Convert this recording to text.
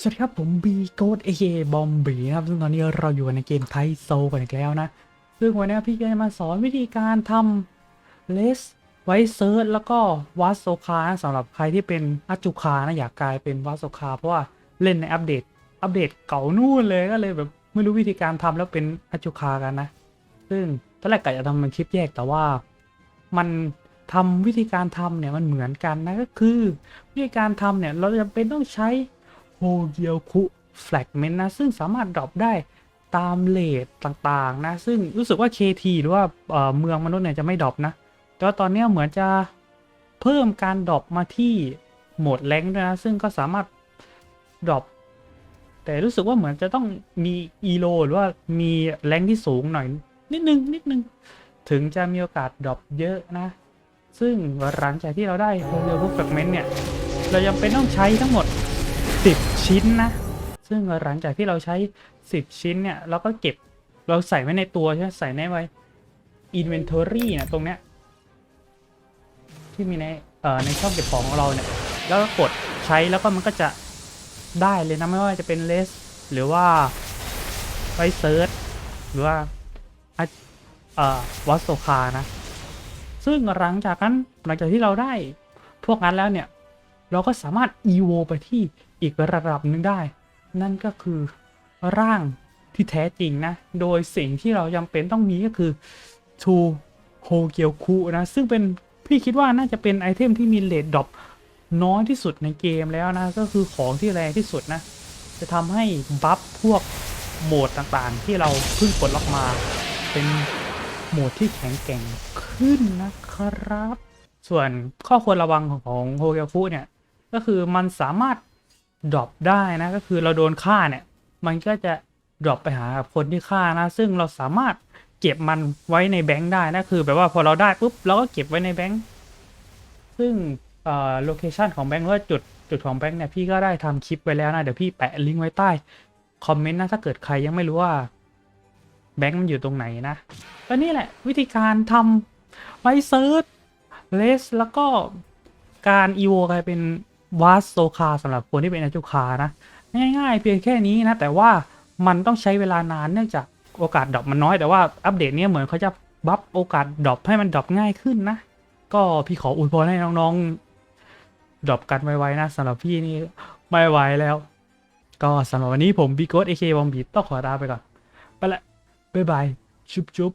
สวัสดีครับผมบีโกดเอเคบอมบีนะครับ ซึ่งตอนนี้เราอยู่ในเกมไทโซกันอีกแล้วนะ ซึ่งวันนี้พี่ก็จะมาสอนวิธีการทำเลสไวเซิร์ชแล้วก็วัสโซคาสำหรับใครที่เป็นอัจจุคานะอยากกลายเป็นวัสโซคาเพราะว่าเล่นในอัปเดต อัปเดตเก่านู่นเลยก็เลยแบบไม่รู้วิธีการทำแล้วเป็นอัจจุคากันนะ ซึ่งตอนแรกกะจะทำเป็นคลิปแยกแต่ว่ามันทำวิธีการทำเนี่ยมันเหมือนกันนะก็คือวิธีการทำเนี่ยเราจะเป็นต้องใช้ โฮเกียวคุแฟลกเมนต์นะ ซึ่งสามารถดรอปได้ตามเลทต่างๆนะ ซึ่งรู้สึกว่า KT หรือว่าเมืองมนุษย์เนี่ยจะไม่ดรอปนะ แต่ว่าตอนนี้เหมือนจะเพิ่มการดรอปมาที่โหมดแรงด้วยนะ ซึ่งก็สามารถดรอปแต่รู้สึกว่าเหมือนจะต้องมีอีโลหรือว่ามีแรงที่สูงหน่อยนิดนึงนิดนึง ถึงจะมีโอกาสดรอปเยอะนะ ซึ่งหลังจากที่เราได้โฮเกียวคุแฟลกเมนต์เนี่ย เรายังเป็นต้องใช้ทั้งหมด 10 ชิ้นนะ ซึ่งหลังจากที่เราใช้ 10 ชิ้นเนี่ย เราก็เก็บเราใส่ไว้ในตัวใช่ไหมใส่ในไว้ inventory นะตรงเนี้ยที่มีในเอ่อในช่องเก็บของของเราเนี่ย แล้วก็กดใช้แล้วก็มันก็จะได้เลยนะไม่ว่าจะเป็น less หรือว่าไวเซิร์ชหรือว่าอะเอ่อวัสโซคานะ ซึ่งหลังจากนั้นหลังจากที่เราได้พวกนั้นแล้วเนี่ย เราก็สามารถ EVO ไปที่อีกระดับหนึ่งได้ นั่นก็คือร่างที่แท้จริงนะ โดยสิ่งที่เราจำเป็นต้องมีก็คือทูโฮเกียวคุนะ ซึ่งเป็นพี่คิดว่าน่าจะเป็นไอเทมที่มีเลดดรอปน้อยที่สุดในเกมแล้วนะ ก็คือของที่แรงที่สุดนะ จะทำให้บัฟพวกโหมดต่างๆ ที่เราเพิ่งปลดล็อกมา เป็นโหมดที่แข็งแกร่งขึ้นนะครับ ส่วนข้อควรระวังของโฮเกียวคุเนี่ย ก็คือมันสามารถดรอปได้นะก็คือเราโดนฆ่าเนี่ย มันก็จะดรอปไปหาคนที่ฆ่านะ ซึ่งเราสามารถเก็บมันไว้ในแบงค์ได้นะคือแบบว่าพอเราได้ปุ๊บเราก็เก็บไว้ในแบงค์ซึ่งเอ่อโลเคชันของแบงค์หรือว่าจุดจุดของแบงค์เนี่ยพี่ก็ได้ทำคลิปไว้แล้วนะ เดี๋ยวพี่แปะลิงก์ไว้ใต้คอมเมนต์นะถ้าเกิดใครยังไม่รู้ว่าแบงค์มันอยู่ตรงไหนนะก็นี่แหละวิธีการทำไวเซิร์ชเลสแล้วก็การอีโวกลายเป็น วาสโซคาสำหรับคนที่เป็นอาจุคานะง่าย ๆ เพียงแค่นี้นะ แต่ว่ามันต้องใช้เวลานานเนื่องจากโอกาสดรอปมันน้อยแต่ว่าอัปเดตเนี้ยเหมือนเขาจะบัฟโอกาสดรอปให้มันดรอปง่ายขึ้นนะ ก็พี่ขออวยพรให้น้องๆดรอปกันไวๆนะสำหรับพี่นี่ไม่ไหวแล้ว ก็สำหรับวันนี้ผมบีโกสเอเคบอมบีต้องขอลาไปก่อนไปละบ๊ายบายชุบชุบ